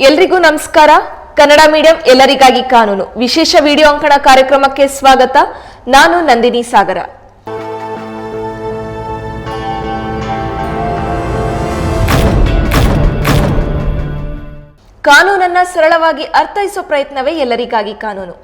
ಎಲ್ರಿಗೂ ನಮಸ್ಕಾರ. ಕನ್ನಡ ಮೀಡಿಯಂ ಎಲ್ಲರಿಗಾಗಿ ಕಾನೂನು. ವಿಶೇಷ ವಿಡಿಯೋ ಅಂಕಣ ಕಾರ್ಯಕ್ರಮಕ್ಕೆ ಸ್ವಾಗತ. ನಾನು ನಂದಿನಿ ಸಾಗರ. ಕಾನೂನನ್ನ ಸರಳವಾಗಿ ಅರ್ಥೈಸೋ ಪ್ರಯತ್ನವೇ ಎಲ್ಲರಿಗಾಗಿ ಕಾನೂನು.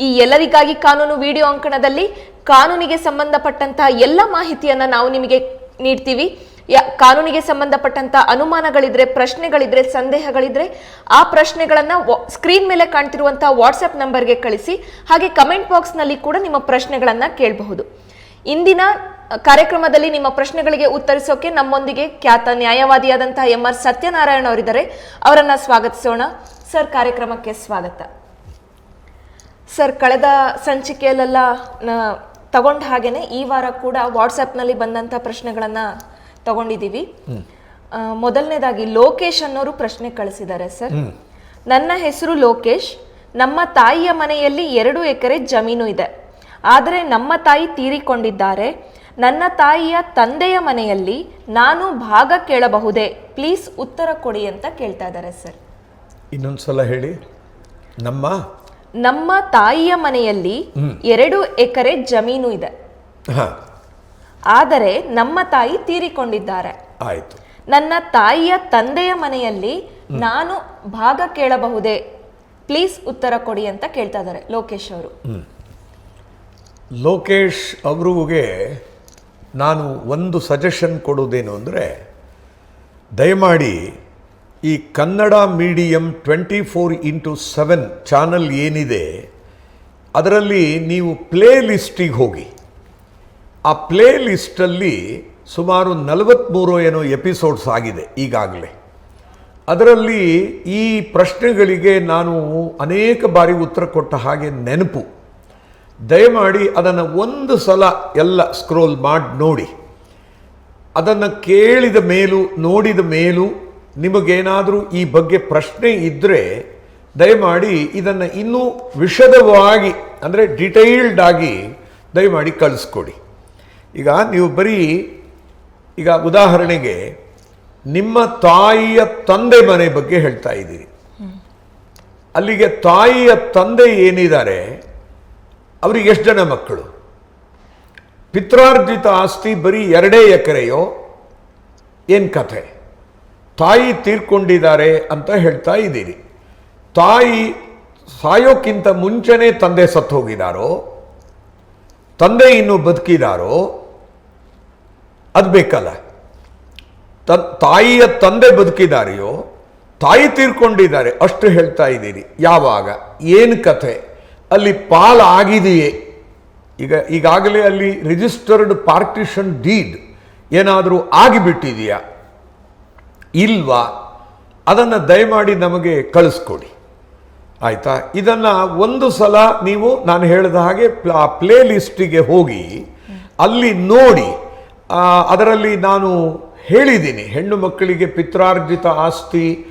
ಈ ಎಲ್ಲರಿಗಾಗಿ ಕಾನೂನು ವಿಡಿಯೋ ಅಂಕಣದಲ್ಲಿ ಕಾನೂನಿಗೆ ಸಂಬಂಧಪಟ್ಟಂತಹ ಎಲ್ಲ ಮಾಹಿತಿಯನ್ನ ನಾವು ನಿಮಗೆ ನೀಡ್ತೀವಿ. ಕಾನೂನಿಗೆ ಸಂಬಂಧಪಟ್ಟಂತ ಅನುಮಾನಗಳಿದ್ರೆ, ಪ್ರಶ್ನೆಗಳಿದ್ರೆ, ಸಂದೇಹಗಳಿದ್ರೆ ಆ ಪ್ರಶ್ನೆಗಳನ್ನ ಸ್ಕ್ರೀನ್ ಮೇಲೆ ಕಾಣ್ತಿರುವಂತಹ ವಾಟ್ಸ್ಆಪ್ ನಂಬರ್ಗೆ ಕಳಿಸಿ, ಹಾಗೆ ಕಮೆಂಟ್ ಬಾಕ್ಸ್ನಲ್ಲಿ ಕೂಡ ನಿಮ್ಮ ಪ್ರಶ್ನೆಗಳನ್ನ ಕೇಳಬಹುದು. ಇಂದಿನ ಕಾರ್ಯಕ್ರಮದಲ್ಲಿ ನಿಮ್ಮ ಪ್ರಶ್ನೆಗಳಿಗೆ ಉತ್ತರಿಸೋಕೆ ನಮ್ಮೊಂದಿಗೆ ಖ್ಯಾತ ನ್ಯಾಯವಾದಿಯಾದಂತಹ ಎಂ ಆರ್ ಸತ್ಯನಾರಾಯಣ ಅವರಿದ್ದಾರೆ. ಅವರನ್ನ ಸ್ವಾಗತಿಸೋಣ. ಸರ್, ಕಾರ್ಯಕ್ರಮಕ್ಕೆ ಸ್ವಾಗತ. ಸರ್, ಕಳೆದ ಸಂಚಿಕೆಯಲ್ಲೆಲ್ಲ ತಗೊಂಡ ಹಾಗೇನೆ ಈ ವಾರ ಕೂಡ ವಾಟ್ಸಪ್ನಲ್ಲಿ ಬಂದಂಥ ಪ್ರಶ್ನೆಗಳನ್ನ ತಗೊಂಡಿದ್ದೀವಿ ಮೊದಲನೇದಾಗಿ ಲೋಕೇಶ್ ಅನ್ನೋರು ಪ್ರಶ್ನೆ ಕಳಿಸಿದ್ದಾರೆ ಸರ್. ನನ್ನ ಹೆಸರು ಲೋಕೇಶ್. ನಮ್ಮ ತಾಯಿಯ ಮನೆಯಲ್ಲಿ ಎರಡು ಎಕರೆ ಜಮೀನು ಇದೆ. ಆದರೆ ನಮ್ಮ ತಾಯಿ ತೀರಿಕೊಂಡಿದ್ದಾರೆ. ನನ್ನ ತಾಯಿಯ ತಂದೆಯ ಮನೆಯಲ್ಲಿ ನಾನು ಭಾಗ ಕೇಳಬಹುದೇ? ಪ್ಲೀಸ್ ಉತ್ತರ ಕೊಡಿ ಅಂತ ಕೇಳ್ತಾ ಇದ್ದಾರೆ ಸರ್. ಇನ್ನೊಂದು ಸಲ ಹೇಳಿ. ನಮ್ಮ? ನಮ್ಮ ತಾಯಿಯ ಮನೆಯಲ್ಲಿ ಎರಡು ಎಕರೆ ಜಮೀನು ಇದೆ. ಆದರೆ ನಮ್ಮ ತಾಯಿ ತೀರಿಕೊಂಡಿದ್ದಾರೆ. ಆಯಿತು. ನನ್ನ ತಾಯಿಯ ತಂದೆಯ ಮನೆಯಲ್ಲಿ ನಾನು ಭಾಗ ಕೇಳಬಹುದೇ? ಪ್ಲೀಸ್ ಉತ್ತರ ಕೊಡಿ ಅಂತ ಕೇಳ್ತಾ ಇದ್ದಾರೆ ಲೋಕೇಶ್ ಅವರು. ಲೋಕೇಶ್ ಅವ್ರಿಗೆ ನಾನು ಒಂದು ಸಜೆಷನ್ ಕೊಡೋದೇನು ಅಂದರೆ ದಯಮಾಡಿ ಈ Kannada medium twenty four into seven channel ಏನಿದೆ ಅದರಲ್ಲಿ ನೀವು ಪ್ಲೇ ಲಿಸ್ಟಿಗೆ ಹೋಗಿ. ಆ ಪ್ಲೇ ಲಿಸ್ಟಲ್ಲಿ ಸುಮಾರು ನಲವತ್ತ್ಮೂರು ಏನೋ ಎಪಿಸೋಡ್ಸ್ ಆಗಿದೆ ಈಗಾಗಲೇ. ಅದರಲ್ಲಿ ಈ ಪ್ರಶ್ನೆಗಳಿಗೆ ನಾನು ಅನೇಕ ಬಾರಿ ಉತ್ತರ ಕೊಟ್ಟ ಹಾಗೆ ನೆನಪು. ದಯಮಾಡಿ ಅದನ್ನು ಒಂದು ಸಲ ಎಲ್ಲ ಸ್ಕ್ರೋಲ್ ಮಾಡಿ ನೋಡಿ. ಅದನ್ನು ಕೇಳಿದ ಮೇಲೂ ನೋಡಿದ ಮೇಲೂ ನಿಮಗೇನಾದರೂ ಈ ಬಗ್ಗೆ ಪ್ರಶ್ನೆ ಇದ್ದರೆ ದಯಮಾಡಿ ಇದನ್ನು ಇನ್ನೂ ವಿಷದವಾಗಿ, ಅಂದರೆ ಡಿಟೈಲ್ಡ್ ಆಗಿ ದಯಮಾಡಿ ಕಳಿಸ್ಕೊಡಿ. ಈಗ ನೀವು ಬರೀ ಈಗ ಉದಾಹರಣೆಗೆ ನಿಮ್ಮ ತಾಯಿಯ ತಂದೆ ಮನೆ ಬಗ್ಗೆ ಹೇಳ್ತಾ ಇದ್ದೀರಿ. ಅಲ್ಲಿಗೆ ತಾಯಿಯ ತಂದೆ ಏನಿದ್ದಾರೆ? ಅವರಿಗೆ ಎಷ್ಟು ಜನ ಮಕ್ಕಳು? ಪಿತ್ರಾರ್ಜಿತ ಆಸ್ತಿ ಬರೀ ಎರಡೇ ಎಕರೆಯೋ? ಏನು ಕಥೆ? ತಾಯಿ ತೀರ್ಕೊಂಡಿದ್ದಾರೆ ಅಂತ ಹೇಳ್ತಾ ಇದ್ದೀರಿ. ತಾಯಿ ಸಾಯೋಕ್ಕಿಂತ ಮುಂಚೆನೇ ತಂದೆ ಸತ್ತು ಹೋಗಿದಾರೋ ತಂದೆ ಇನ್ನು ಬದುಕಿದಾರೋ, ಅದು ಬೇಕಲ್ಲ. ತ, ತಾಯಿಯ ತಂದೆ ಬದುಕಿದಾರೆಯೋ, ತಾಯಿ ತೀರ್ಕೊಂಡಿದ್ದಾರೆ, ಅಷ್ಟು ಹೇಳ್ತಾ ಇದ್ದೀರಿ. ಯಾವಾಗ? ಏನು ಕಥೆ? ಅಲ್ಲಿ ಪಾಲ್ ಆಗಿದೆಯೇ ಈಗ, ಈಗಾಗಲೇ ಅಲ್ಲಿ ರಿಜಿಸ್ಟರ್ಡ್ ಪಾರ್ಟಿಷನ್ ಡೀಡ್ ಏನಾದರೂ ಆಗಿಬಿಟ್ಟಿದೆಯಾ? ಇಲ್ವಾ? ಅದನ್ನು ದಯಮಾಡಿ ನಮಗೆ ಕಳಿಸ್ಕೊಡಿ. ಆಯಿತಾ? ಇದನ್ನು ಒಂದು ಸಲ ನೀವು ನಾನು ಹೇಳಿದ ಹಾಗೆ ಪ್ಲ- ಪ್ಲೇ ಲಿಸ್ಟಿಗೆ ಹೋಗಿ, ಅಲ್ಲಿ ನೋಡಿ ಅದರಲ್ಲಿ ನಾನು ಹೇಳಿದ್ದೀನಿ, ಹೆಣ್ಣು ಮಕ್ಕಳಿಗೆ ಪಿತ್ರಾರ್ಜಿತ ಆಸ್ತಿ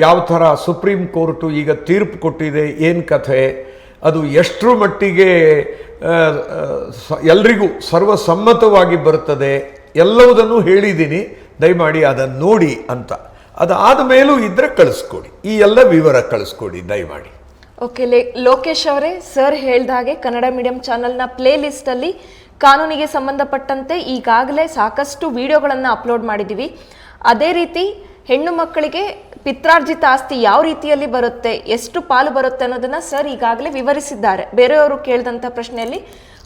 ಯಾವ ಥರ ಸುಪ್ರೀಂ ಕೋರ್ಟು ಈಗ ತೀರ್ಪು ಕೊಟ್ಟಿದೆ, ಏನು ಕಥೆ, ಅದು ಎಷ್ಟರ ಮಟ್ಟಿಗೆ ಎಲ್ರಿಗೂ ಸರ್ವಸಮ್ಮತವಾಗಿ ಬರುತ್ತದೆ ಎಲ್ಲವುದನ್ನು ಹೇಳಿದ್ದೀನಿ, ದಯಮಾಡಿ ಅದನ್ನು ನೋಡಿ ಅಂತ. ಅದಾದ ಮೇಲೂ ಇದ್ರೆ ಕಳಿಸ್ಕೊಡಿ. ಈ ಎಲ್ಲ ವಿವರ ಕಳಿಸ್ಕೊಡಿ, ದಯಮಾಡಿ. ಓಕೆ ಲೋಕೇಶ್ ಅವರೇ, ಸರ್ ಹೇಳ್ದ ಹಾಗೆ ಕನ್ನಡ ಮೀಡಿಯಂ ಚಾನಲ್ನ ಪ್ಲೇ ಲಿಸ್ಟಲ್ಲಿ ಕಾನೂನಿಗೆ ಸಂಬಂಧಪಟ್ಟಂತೆ ಈಗಾಗಲೇ ಸಾಕಷ್ಟು ವಿಡಿಯೋಗಳನ್ನು ಅಪ್ಲೋಡ್ ಮಾಡಿದ್ದೀವಿ ಅದೇ ರೀತಿ ಹೆಣ್ಣು ಮಕ್ಕಳಿಗೆ ಪಿತ್ರಾರ್ಜಿತ ಆಸ್ತಿ ಯಾವ ರೀತಿಯಲ್ಲಿ ಬರುತ್ತೆ, ಎಷ್ಟು ಪಾಲು ಬರುತ್ತೆ ಅನ್ನೋದನ್ನು ಸರ್ ಈಗಾಗಲೇ ವಿವರಿಸಿದ್ದಾರೆ. ಬೇರೆಯವರು ಕೇಳಿದಂಥ ಪ್ರಶ್ನೆಯಲ್ಲಿ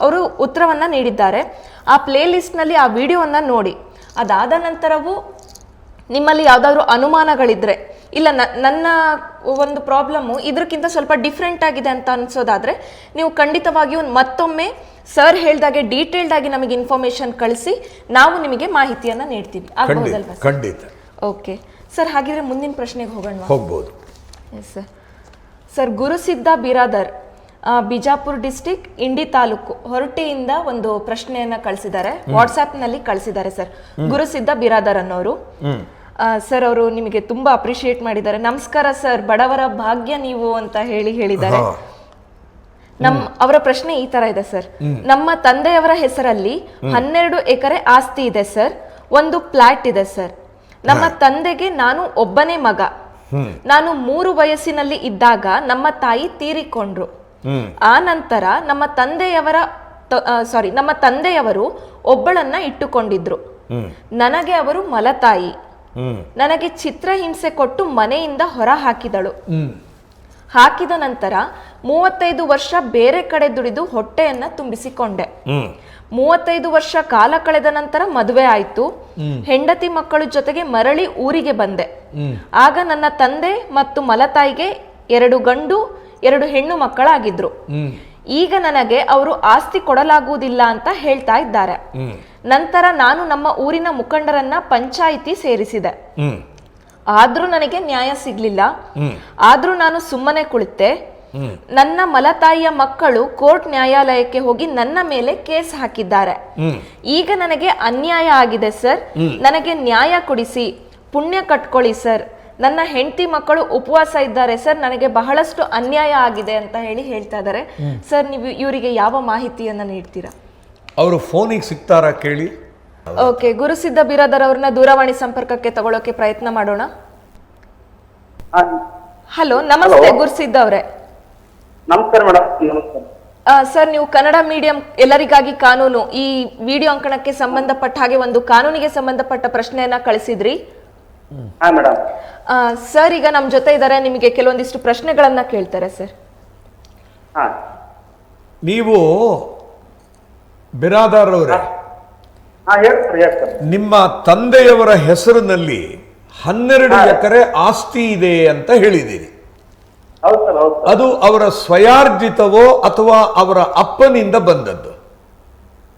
ಅವರು ಉತ್ತರವನ್ನು ನೀಡಿದ್ದಾರೆ. ಆ ಪ್ಲೇ ಲಿಸ್ಟ್ನಲ್ಲಿ ಆ ವಿಡಿಯೋವನ್ನು ನೋಡಿ. ಅದಾದ ನಂತರವೂ ನಿಮ್ಮಲ್ಲಿ ಯಾವುದಾದ್ರೂ ಅನುಮಾನಗಳಿದ್ರೆ ಇಲ್ಲ ನ- ನನ್ನ ಒಂದು ಪ್ರಾಬ್ಲಮ್ಮು ಇದಕ್ಕಿಂತ ಸ್ವಲ್ಪ ಡಿಫ್ರೆಂಟ್ ಆಗಿದೆ ಅಂತ ಅನ್ಸೋದಾದ್ರೆ ನೀವು ಖಂಡಿತವಾಗಿಯೂ ಮತ್ತೊಮ್ಮೆ ಸರ್ ಹೇಳ್ದಾಗೆ ಡೀಟೇಲ್ಡ್ ಆಗಿ ನಮಗೆ ಇನ್ಫಾರ್ಮೇಶನ್ ಕಳಿಸಿ ನಾವು ನಿಮಗೆ ಮಾಹಿತಿಯನ್ನ ನೀಡ್ತೀವಿ. ಖಂಡಿತ ಆಗ್ಬೋದಲ್ವಾ ಖಂಡಿತ. ಓಕೆ ಸರ್ ಹಾಗಿದ್ರೆ ಮುಂದಿನ ಪ್ರಶ್ನೆಗೆ ಹೋಗೋಣ ಹೋಗ್ಬೋದು. Yes sir sir Gurusidda Biradar Bijapur district Indi taluk ಹೊರಟಿಯಿಂದ ಒಂದು ಪ್ರಶ್ನೆಯನ್ನ ಕಳಿಸಿದ್ದಾರೆ. ವಾಟ್ಸ್ಆ್ಯಪ್ನಲ್ಲಿ ಕಳಿಸಿದ್ದಾರೆ ಸರ್. ಗುರುಸಿದ್ದ ಬಿರಾದರ್ ಅನ್ನೋರು. ಸರ್ ಅವರು ನಿಮಗೆ ತುಂಬಾ ಅಪ್ರಿಶಿಯೇಟ್ ಮಾಡಿದ್ದಾರೆ. ನಮಸ್ಕಾರ ಸರ್. ಬಡವರ ಭಾಗ್ಯ ನೀವು ಅಂತ ಹೇಳಿ ಹೇಳಿದ್ದಾರೆ. ನಮ್ ಅವರ ಪ್ರಶ್ನೆ ಈ ತರ ಇದೆ ಸರ್. ನಮ್ಮ ತಂದೆಯವರ ಹೆಸರಲ್ಲಿ ಹನ್ನೆರಡು ಎಕರೆ ಆಸ್ತಿ ಇದೆ ಸರ್. ಒಂದು ಫ್ಲಾಟ್ ಇದೆ ಸರ್. ನಮ್ಮ ತಂದೆಗೆ ನಾನು ಒಬ್ಬನೇ ಮಗ. ನಾನು ಮೂರು ವಯಸ್ಸಿನಲ್ಲಿ ಇದ್ದಾಗ ನಮ್ಮ ತಾಯಿ ತೀರಿಕೊಂಡ್ರು. ಆ ನಂತರ ನಮ್ಮ ತಂದೆಯವರ ಸಾರಿ ನಮ್ಮ ತಂದೆಯವರು ಒಬ್ಬಳನ್ನ ಇಟ್ಟುಕೊಂಡಿದ್ರು. ನನಗೆ ಅವರು ಮಲತಾಯಿ. ನನಗೆ ಚಿತ್ರಹಿಂಸೆ ಕೊಟ್ಟು ಮನೆಯಿಂದ ಹೊರ ಹಾಕಿದಳು. ಹಾಕಿದ ನಂತರ ಮೂವತ್ತೈದು ವರ್ಷ ಬೇರೆ ಕಡೆ ದುಡಿದು ಹೊಟ್ಟೆಯನ್ನ ತುಂಬಿಸಿಕೊಂಡೆ. ಮೂವತ್ತೈದು ವರ್ಷ ಕಾಲ ಕಳೆದ ನಂತರ ಮದುವೆ ಆಯ್ತು. ಹೆಂಡತಿ ಮಕ್ಕಳ ಜೊತೆಗೆ ಮರಳಿ ಊರಿಗೆ ಬಂದೆ. ಆಗ ನನ್ನ ತಂದೆ ಮತ್ತು ಮಲತಾಯಿಗೆ ಎರಡು ಗಂಡು ಎರಡು ಹೆಣ್ಣು ಮಕ್ಕಳಾಗಿದ್ರು. ಈಗ ನನಗೆ ಅವರು ಆಸ್ತಿ ಕೊಡಲಾಗುವುದಿಲ್ಲ ಅಂತ ಹೇಳ್ತಾ ಇದ್ದಾರೆ. ನಂತರ ನಾನು ನಮ್ಮ ಊರಿನ ಮುಖಂಡರನ್ನ ಪಂಚಾಯಿತಿ ಸೇರಿಸಿದೆ. ಆದ್ರೂ ನನಗೆ ನ್ಯಾಯ ಸಿಗ್ಲಿಲ್ಲ. ಆದ್ರೂ ನಾನು ಸುಮ್ಮನೆ ಕುಳಿತೆ. ನನ್ನ ಮಲತಾಯಿಯ ಮಕ್ಕಳು ಕೋರ್ಟ್ ನ್ಯಾಯಾಲಯಕ್ಕೆ ಹೋಗಿ ನನ್ನ ಮೇಲೆ ಕೇಸ್ ಹಾಕಿದ್ದಾರೆ. ಈಗ ನನಗೆ ಅನ್ಯಾಯ ಆಗಿದೆ ಸರ್. ನನಗೆ ನ್ಯಾಯ ಕೊಡಿಸಿ. ಪುಣ್ಯ ಕಟ್ಕೊಳ್ಳಿ ಸರ್. ನನ್ನ ಹೆಂಡತಿ ಮಕ್ಕಳು ಉಪವಾಸ ಇದ್ದಾರೆ ಸರ್ ನನಗೆ ಬಹಳಷ್ಟು ಅನ್ಯಾಯ ಆಗಿದೆ ಅಂತ ಹೇಳಿ ಹೇಳ್ತಾ ಇದ್ದಾರೆ. ಸರ್ ನೀವು ಇವರಿಗೆ ಯಾವ ಮಾಹಿತಿಯನ್ನು ನೀಡ್ತೀರಾ? ಅವರು ಫೋನಿಗೆ ಸಿಗ್ತಾರಾ ಕೇಳಿ? ಓಕೆ ಗುರುಸಿದ್ಧ ಬಿರಾದರ್ ಅವ್ರನ್ನ ದೂರವಾಣಿ ಸಂಪರ್ಕಕ್ಕೆ ತಗೊಳ್ಳೋಕೆ ಪ್ರಯತ್ನ ಮಾಡೋಣ. ಹಲೋ ನಮಸ್ತೆ ಗುರುಸಿದ್ಧ ಅವರೇ. ನಮಸ್ಕಾರ ಮೇಡಮ್ ನಮಸ್ಕಾರ ಸರ್ ನೀವು ಕನ್ನಡ ಮೀಡಿಯಂ ಎಲ್ಲರಿಗಾಗಿ ಕಾನೂನು ಈ ವಿಡಿಯೋ ಅಂಕಣಕ್ಕೆ ಸಂಬಂಧಪಟ್ಟ ಹಾಗೆ ಒಂದು ಕಾನೂನಿಗೆ ಸಂಬಂಧಪಟ್ಟ ಪ್ರಶ್ನೆಯನ್ನ ಕಳಿಸಿದ್ರಿ. ಹಾ ಮೇಡಮ್ ಆ, ಸರ್ ಈಗ ನಮ್ಮ ಜೊತೆ ಇದ್ದಾರೆ ನಿಮಗೆ ಕೆಲವೊಂದಿಷ್ಟು ಪ್ರಶ್ನೆಗಳನ್ನ ಕೇಳ್ತಾರೆ ಸರ್ ಹಾ. ನೀವು ಬಿರಾದಾರ್ ಅವರೇ. ಹಾ. ಹೇಳ್ತಾರೆ ಹೇಳ್ತಾರೆ ನಿಮ್ಮ ತಂದೆಯವರ ಹೆಸರಿನಲ್ಲಿ ಹನ್ನೆರಡು ಎಕರೆ ಆಸ್ತಿ ಇದೆ ಅಂತ ಹೇಳಿದ್ದೀರಿ. ಹೌದು ಸರ್ ಹೌದು ಸರ್ ಅದು ಅವರ ಸ್ವಯಾರ್ಜಿತವೋ ಅಥವಾ ಅವರ ಅಪ್ಪನಿಂದ ಬಂದದ್ದು?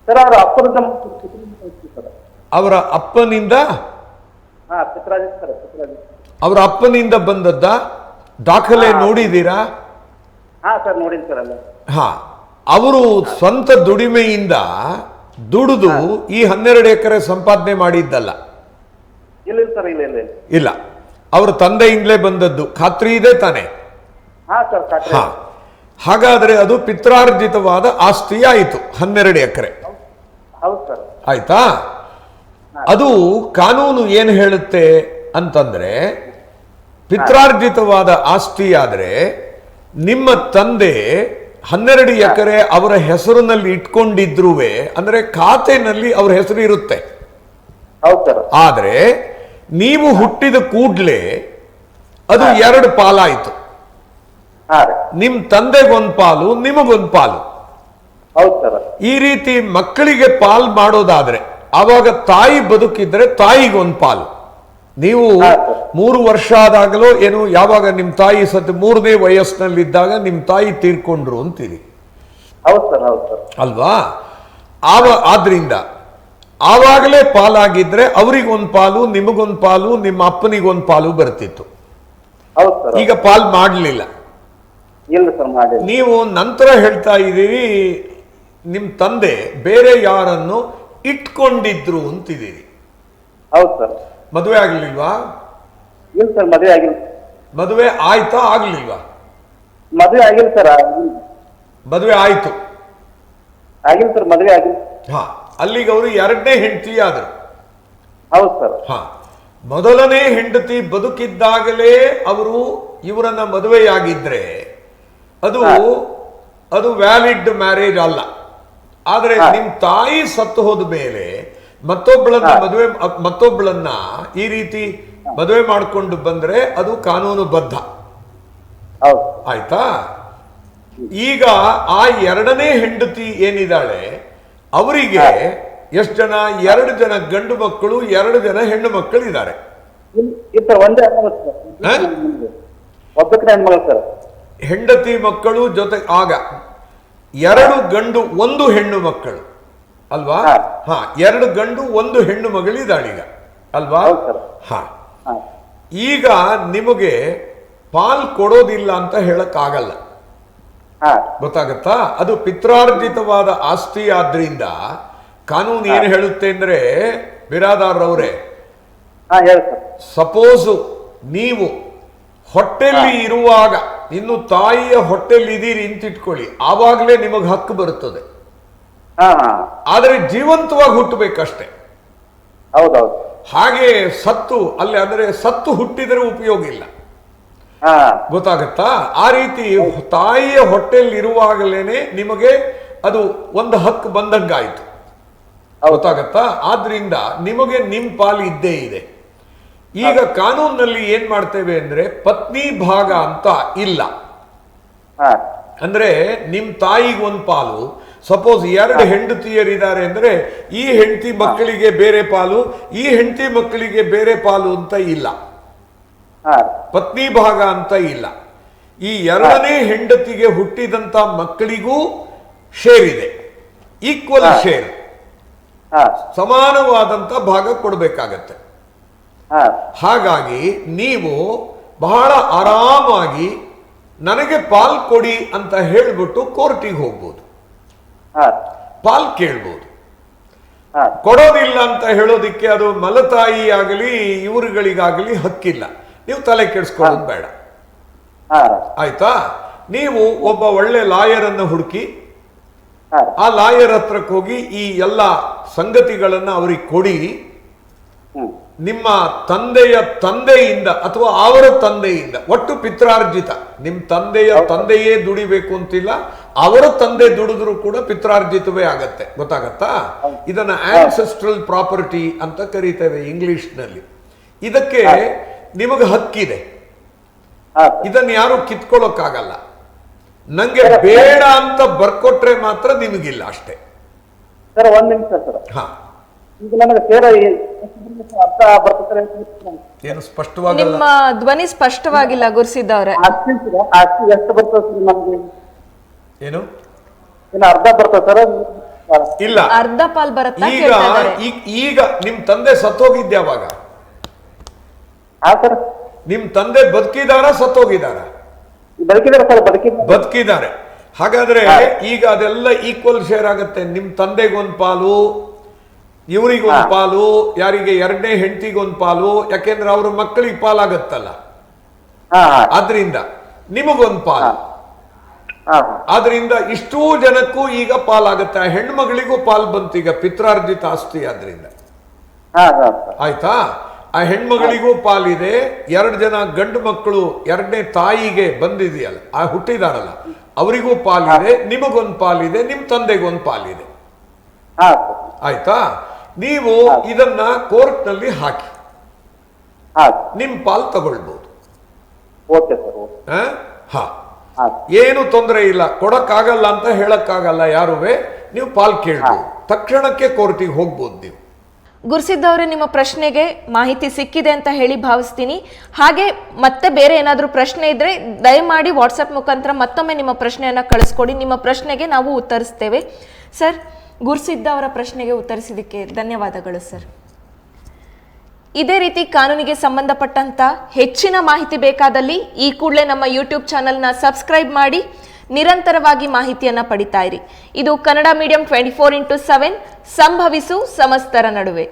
ಸರ್ ಅವ್ರ ಅಪ್ಪನ ಸರ್ ಅವರ ಅಪ್ಪನಿಂದ ಹಾ ಚಿತ್ರಾಜ್ ಸರ್ ಚಿತ್ರಾಜ್ ಅವರ ಅಪ್ಪನಿಂದ ಬಂದದ್ದ ದಾಖಲೆ ನೋಡಿದೀರಾ ಹಾ ಅವರು ಸ್ವಂತ ದುಡಿಮೆಯಿಂದ ದುಡಿದು ಈ ಹನ್ನೆರಡು ಎಕರೆ ಸಂಪಾದನೆ ಮಾಡಿದ್ದಲ್ಲ. ಇಲ್ಲ ಅವ್ರ ತಂದೆಯಿಂದಲೇ ಬಂದದ್ದು. ಖಾತ್ರಿ ಇದೆ ತಾನೆ? ಹಾ ಹಾಗಾದ್ರೆ ಅದು ಪಿತ್ರಾರ್ಜಿತವಾದ ಆಸ್ತಿ ಆಯಿತು ಹನ್ನೆರಡು ಎಕರೆ. ಆಯ್ತಾ? ಅದು ಕಾನೂನು ಏನು ಹೇಳುತ್ತೆ ಅಂತಂದ್ರೆ ಪಿತ್ರಾರ್ಜಿತವಾದ ಆಸ್ತಿ ಆದ್ರೆ ನಿಮ್ಮ ತಂದೆ ಹನ್ನೆರಡು ಎಕರೆ ಅವರ ಹೆಸರಿನಲ್ಲಿ ಇಟ್ಕೊಂಡಿದ್ರುವೆ ಅಂದ್ರೆ ಖಾತೆನಲ್ಲಿ ಅವ್ರ ಹೆಸರು ಇರುತ್ತೆ. ಆದ್ರೆ ನೀವು ಹುಟ್ಟಿದ ಕೂಡ್ಲೆ ಅದು ಎರಡು ಪಾಲಾಯಿತು. ನಿಮ್ ತಂದೆಗೊಂದ್ ಪಾಲು ನಿಮಗೊಂದ್ ಪಾಲು. ಈ ರೀತಿ ಮಕ್ಕಳಿಗೆ ಪಾಲ್ ಮಾಡೋದಾದ್ರೆ ಆವಾಗ ತಾಯಿ ಬದುಕಿದ್ರೆ ತಾಯಿಗೊಂದ್ ಪಾಲು. ನೀವು ಮೂರು ವರ್ಷ ಆದಾಗಲೋ ಏನು ಯಾವಾಗ ನಿಮ್ ತಾಯಿ ಸತ್ತು ಮೂರನೇ ವಯಸ್ಸಿನಲ್ಲಿದ್ದಾಗ ನಿಮ್ ತಾಯಿ ತೀರ್ಕೊಂಡ್ರು ಅಂತೀರಿ. ಅಲ್ವಾ? ಆವ ಆದ್ರಿಂದ ಆವಾಗಲೇ ಪಾಲಾಗಿದ್ರೆ ಅವರಿಗೊಂದ್ ಪಾಲು ನಿಮಗೊಂದ್ ಪಾಲು ನಿಮ್ಮ ಅಪ್ಪನಿಗೊಂದ್ ಪಾಲು ಬರ್ತಿತ್ತು. ಈಗ ಪಾಲ್ ಮಾಡಲಿಲ್ಲ. ನೀವು ನಂತರ ಹೇಳ್ತಾ ಇದ್ದೀರಿ ನಿಮ್ ತಂದೆ ಬೇರೆ ಯಾರನ್ನು ಇಟ್ಕೊಂಡಿದ್ರು ಅಂತಿದ್ದೀರಿ ಹೌದು ಸರ್. ಮದುವೆ ಆಗಲಿಲ್ವಾ? ಇಲ್ಲ ಸರ್ ಮದುವೆ ಆಗಿಲ್ಲ. ಮದುವೆ ಆಯ್ತಾ ಆಗ್ಲಿಲ್ವಾ? ಮದುವೆ ಆಗಿಲ್ಲ ಸರ್. ಮದುವೆ ಆಯ್ತು. ಆಗಿಲ್ಲ ಸರ್ ಮದುವೆ ಆಗಿಲ್ಲ. ಹಾ ಅಲ್ಲಿಗೆ ಅವರು ಎರಡನೇ ಹೆಂಡತಿ ಆದರು. ಹೌದು ಸರ್. ಹಾ ಮೊದಲನೇ ಹೆಂಡತಿ ಬದುಕಿದ್ದಾಗಲೇ ಅವರು ಇವರನ್ನ ಮದುವೆಯಾಗಿದ್ರೆ ಅದು ಅದು ವ್ಯಾಲಿಡ್ ಮ್ಯಾರೇಜ್ ಅಲ್ಲ. ಆದ್ರೆ ನಿಮ್ ತಾಯಿ ಸತ್ತು ಹೋದ ಮೇಲೆ ಮತ್ತೊಬ್ಬಳನ್ನ ಮದುವೆ ಮತ್ತೊಬ್ಬಳನ್ನ ಈ ರೀತಿ ಮದುವೆ ಮಾಡಿಕೊಂಡು ಬಂದ್ರೆ ಅದು ಕಾನೂನು ಬದ್ಧ ಆಯ್ತಾ? ಈಗ ಆ ಎರಡನೇ ಹೆಂಡತಿ ಏನಿದ್ದಾಳೆ ಅವರಿಗೆ ಎಷ್ಟು ಜನ? ಎರಡು ಜನ ಗಂಡು ಮಕ್ಕಳು ಎರಡು ಜನ ಹೆಣ್ಣು ಮಕ್ಕಳು ಇದ್ದಾರೆ. ಹೆಂಡತಿ ಮಕ್ಕಳು ಜೊತೆ ಆಗ ಎರಡು ಗಂಡು ಒಂದು ಹೆಣ್ಣು ಮಕ್ಕಳು. ಅಲ್ವಾ? ಹಾ. ಎರಡು ಗಂಡು ಒಂದು ಹೆಣ್ಣು ಮಗಳಿದ್ದಾಳೀಗ ಅಲ್ವಾ. ಹಾ. ಈಗ ನಿಮಗೆ ಪಾಲ್ ಕೊಡೋದಿಲ್ಲ ಅಂತ ಹೇಳಕ್ಕಾಗಲ್ಲ. ಗೊತ್ತಾಗತ್ತಾ? ಅದು ಪಿತ್ರಾರ್ಜಿತವಾದ ಆಸ್ತಿ ಆದ್ರಿಂದ ಕಾನೂನು ಏನು ಹೇಳುತ್ತೆ ಅಂದ್ರೆ ಬಿರಾದಾರ್ ಅವರೇ ಸಪೋಸು ನೀವು ಹೊಟ್ಟೆಲ್ಲಿ ಇರುವಾಗ ಇನ್ನು ತಾಯಿಯ ಹೊಟ್ಟೆಲ್ಲಿ ಇದೀರಿ ಅಂತಿಟ್ಕೊಳ್ಳಿ. ಆವಾಗಲೇ ನಿಮಗೆ ಹಕ್ಕು ಬರುತ್ತದೆ. ಆದರೆ ಜೀವಂತವಾಗಿ ಹುಟ್ಟಬೇಕಷ್ಟೇ. ಹೌದೌದು. ಹಾಗೆ ಸತ್ತು ಅಲ್ಲಿ ಅಂದ್ರೆ ಸತ್ತು ಹುಟ್ಟಿದರೆ ಉಪಯೋಗ ಇಲ್ಲ. ಗೊತ್ತಾಗತ್ತಾ? ಆ ರೀತಿ ತಾಯಿಯ ಹೊಟ್ಟೆಯಲ್ಲಿ ಇರುವಾಗಲೇನೆ ನಿಮಗೆ ಅದು ಒಂದು ಹಕ್ಕು ಬಂದಂಗಾಯ್ತು. ಗೊತ್ತಾಗತ್ತಾ? ಆದ್ರಿಂದ ನಿಮಗೆ ನಿಮ್ ಪಾಲು ಇದ್ದೇ ಇದೆ. ಈಗ ಕಾನೂನಿನಲ್ಲಿ ಏನ್ ಮಾಡ್ತೇವೆ ಅಂದ್ರೆ ಪತ್ನಿ ಭಾಗ ಅಂತ ಇಲ್ಲ. ಅಂದ್ರೆ ನಿಮ್ ತಾಯಿಗೆ ಒಂದ್ ಪಾಲು ಸಪೋಸ್ ಎರಡು ಹೆಂಡತಿಯರಿದ್ದಾರೆ ಅಂದ್ರೆ ಈ ಹೆಂಡತಿ ಮಕ್ಕಳಿಗೆ ಬೇರೆ ಪಾಲು ಈ ಹೆಂಡತಿ ಮಕ್ಕಳಿಗೆ ಬೇರೆ ಪಾಲು ಅಂತ ಇಲ್ಲ. ಪತ್ನಿ ಭಾಗ ಅಂತ ಇಲ್ಲ. ಈ ಎರಡನೇ ಹೆಂಡತಿಗೆ ಹುಟ್ಟಿದಂತ ಮಕ್ಕಳಿಗೂ ಶೇರ್ ಇದೆ ಈಕ್ವಲ್ ಶೇರ್ ಸಮಾನವಾದಂತ ಭಾಗ ಕೊಡಬೇಕಾಗತ್ತೆ. ಹಾಗಾಗಿ ನೀವು ಬಹಳ ಆರಾಮಾಗಿ ನನಗೆ ಪಾಲ್ ಕೊಡಿ ಅಂತ ಹೇಳ್ಬಿಟ್ಟು ಕೋರ್ಟಿಗೆ ಹೋಗ್ಬೋದು. ಪಾಲ್ ಕೇಳ್ಬೋದು. ಕೊಡೋದಿಲ್ಲ ಅಂತ ಹೇಳೋದಿಕ್ಕೆ ಅದು ಮಲತಾಯಿ ಆಗಲಿ, ಇವರುಗಳಿಗಾಗಲಿ ಹಕ್ಕಿಲ್ಲ. ನೀವು ತಲೆ ಕೆಡಿಸ್ಕೊಳ್ಳೋದು ಬೇಡ. ಆಯ್ತಾ? ನೀವು ಒಬ್ಬ ಒಳ್ಳೆ ಲಾಯರ್ ಅನ್ನು ಹುಡುಕಿ, ಆ ಲಾಯರ್ ಹತ್ರಕ್ಕೆ ಹೋಗಿ ಈ ಎಲ್ಲ ಸಂಗತಿಗಳನ್ನ ಅವರಿಗೆ ಕೊಡಿ. ನಿಮ್ಮ ತಂದೆಯ ತಂದೆಯಿಂದ ಅಥವಾ ಅವರ ತಂದೆಯಿಂದ ಒಟ್ಟು ಪಿತ್ರಾರ್ಜಿತ ನಿಮ್ಮ ತಂದೆಯ ತಂದೆಯೇ ದುಡಿಬೇಕು ಅಂತಿಲ್ಲ ಅವರ ತಂದೆ ದುಡಿದ್ರು ಕೂಡ ಪಿತ್ರಾರ್ಜಿತವೇ ಆಗತ್ತೆ. ಗೊತ್ತಾಗತ್ತಾ? ಇದನ್ನ ಆನ್ಸೆಸ್ಟ್ರಲ್ ಪ್ರಾಪರ್ಟಿ ಅಂತ ಕರೀತೇವೆ ಇಂಗ್ಲಿಷ್ನಲ್ಲಿ. ಇದಕ್ಕೆ ನಿಮಗೆ ಹಕ್ಕಿದೆ. ಇದನ್ನ ಯಾರು ಕಿತ್ಕೊಳ್ಳೋಕ್ಕಾಗಲ್ಲ. ನಂಗೆ ಬೇಡ ಅಂತ ಬರ್ಕೊಟ್ರೆ ಮಾತ್ರ ನಿಮಗಿಲ್ಲ ಅಷ್ಟೇ. ಸರ್ ಒಂದ್ ನಿಮಿಷ ಸರ್. ಹಾ. ಈಗ ನನಗೆ ಸೇರ ಅರ್ಥ ಬರ್ತಾರೆ ಏನು ಸ್ಪಷ್ಟವಾಗಲ್ಲ. ನಿಮ್ಮ ಧ್ವನಿ ಸ್ಪಷ್ಟವಾಗಿಲ್ಲ ಆಸ್ತಿ ಎಷ್ಟು ಬರ್ತದೆ ಸರ್ ನಮ್ಗೆ? ಏನು? ಇನ್ನು ಅರ್ಧ ಬರ್ತದೆ ಸರ್. ಇಲ್ಲ. ಅರ್ಧ ಪಾಲ್ ಬರುತ್ತೆ ಈಗ ಕೇಳ್ತಾ ಇದ್ದಾರೆ. ಈಗ- ಈಗ ನಿಮ್ ತಂದೆ ಸತ್ತೋಗಿದ್ಯಾವಾಗ ಹಾ ಸರ್. ನಿಮ್ ತಂದೆ ಬದುಕಿದಾರ ಸತ್ತೋಗಿದಾರ? ಬದುಕಿದಾರೆ ಸರ್ ಬದುಕಿದ್ದಾರೆ ಬದುಕಿದ್ದಾರೆ. ಹಾಗಾದ್ರೆ ಈಗ ಅದೆಲ್ಲ ಈಕ್ವಲ್ ಶೇರ್ ಆಗುತ್ತೆ. ನಿಮ್ ತಂದೆಗೊಂದ್ ಪಾಲು ಇವರಿಗೊಂದ್ ಪಾಲು ಯಾರಿಗೆ ಎರಡನೇ ಹೆಂಡತಿಗೊಂದು ಪಾಲು ಯಾಕೆಂದ್ರೆ ಅವ್ರ ಮಕ್ಕಳಿಗೆ ಪಾಲಾಗತ್ತಲ್ಲ. ಆದ್ರಿಂದ ನಿಮಗೊಂದು ಪಾಲು. ಆದ್ರಿಂದ ಇಷ್ಟೂ ಜನಕ್ಕೂ ಈಗ ಪಾಲಾಗತ್ತೆ? ಆ ಹೆಣ್ಮಗಳಿಗೂ ಪಾಲ್ ಬಂತು ಈಗ ಪಿತ್ರಾರ್ಜಿತ ಆಸ್ತಿ ಆದ್ರಿಂದ. ಆಯ್ತಾ? ಆ ಹೆಣ್ಮಗಳಿಗೂ ಪಾಲಿದೆ ಎರಡು ಜನ ಗಂಡು ಮಕ್ಕಳು ಎರಡನೇ ತಾಯಿಗೆ ಬಂದಿದೆಯಲ್ಲ ಆ ಹುಟ್ಟಿದಾರಲ್ಲ ಅವರಿಗೂ ಪಾಲಿದೆ ನಿಮಗೊಂದು ಪಾಲಿದೆ ನಿಮ್ ತಂದೆಗೊಂದು ಪಾಲಿದೆ. ಆಯ್ತಾ? ನೀವು ಇದನ್ನ ಕೋರ್ಟ್ನಲ್ಲಿ ಹಾಕಿ. ಹಾ ನಿಮ್ ಪಾಲ್ ತಗೊಳ್ಬಹುದು ಓಕೆ ಸರ್ ಹಾ? ಹಾ. ಏನು ತೊಂದರೆ ಇಲ್ಲ. ಕೊಡಕ್ಕಾಗಲ್ಲ ಅಂತ ಹೇಳಕ್ಕಾಗಲ್ಲ ಯಾರುವೆ ನೀವು ಪಾಲ್ ಕೇಳ್ಬೋದು. ತಕ್ಷಣಕ್ಕೆ ಕೋರ್ಟಿಗೆ ಹೋಗ್ಬೋದು ನೀವು. ಗುರುಸಿದ್ದವ್ರೆ ನಿಮ್ಮ ಪ್ರಶ್ನೆಗೆ ಮಾಹಿತಿ ಸಿಕ್ಕಿದೆ ಅಂತ ಹೇಳಿ ಭಾವಿಸ್ತೀನಿ. ಹಾಗೆ ಮತ್ತೆ ಬೇರೆ ಏನಾದರೂ ಪ್ರಶ್ನೆ ಇದ್ರೆ ದಯಮಾಡಿ ವಾಟ್ಸಪ್ ಮುಖಾಂತರ ಮತ್ತೊಮ್ಮೆ ನಿಮ್ಮ ಪ್ರಶ್ನೆಯನ್ನ ಕಳಿಸ್ಕೊಡಿ. ನಿಮ್ಮ ಪ್ರಶ್ನೆಗೆ ನಾವು ಉತ್ತರಿಸ್ತೇವೆ. ಸರ್ ಗುರುಸಿದ್ದ ಅವರ ಪ್ರಶ್ನೆಗೆ ಉತ್ತರಿಸಿದ್ದಕ್ಕೆ ಧನ್ಯವಾದಗಳು, ಸರ್. ಇದೇ ರೀತಿ ಕಾನೂನಿಗೆ ಸಂಬಂಧಪಟ್ಟಂತ ಹೆಚ್ಚಿನ ಮಾಹಿತಿ ಬೇಕಾದಲ್ಲಿ ಈ ಕೂಡಲೇ ನಮ್ಮ ಯೂಟ್ಯೂಬ್ ಚಾನಲ್ನ ಸಬ್ಸ್ಕ್ರೈಬ್ ಮಾಡಿ, ನಿರಂತರವಾಗಿ ಮಾಹಿತಿಯನ್ನು ಪಡಿತಾ ಇರಿ. ಇದು Kannada medium twenty four into seven ಸಂಭವಿಸು ಸಮಸ್ತರ ನಡುವೆ.